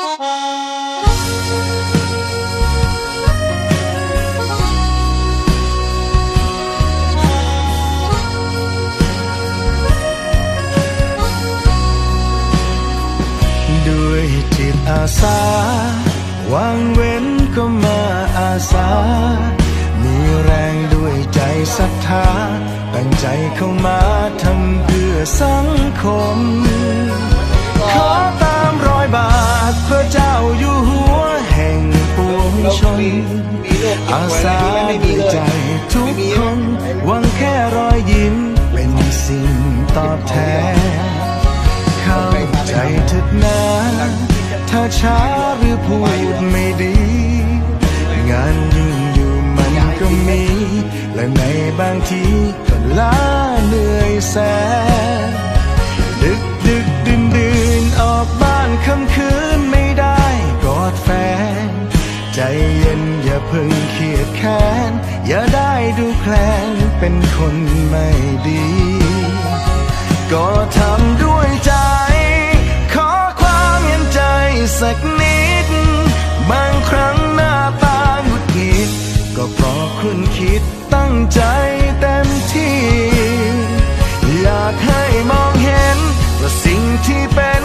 ด้วยจิตอาสาวางเว้นก็มาอาสา มีแรงด้วยใจศรัทธา ตั้งใจเข้ามาทำเพื่อสังคม อาสาด้วยใจทุกคนหวังแค่รอยยิ้มเป็นสิ่งตอบแทนเข้าใจเถิดนะถ้าช้าหรือพูดไม่ดี งานยุ่งอยู่มันก็มี และในบางทีก็ล้าเหนื่อยแสนดึกดึกดื่นดื่นออกบ้านค่ำคืนไม่ได้กอดแฟน ใจเย็น อย่าเพิ่งเครียดแค้น อย่าได้ดูแคลนเป็นคนไม่ดี ก็ทำด้วยใจ ขอความเห็นใจสักนิด บางครั้งหน้าตาหงุดหงิด ก็เพราะคุณคิดตั้งใจเต็มที่ อยากให้มองเห็นว่าสิ่งที่เป็น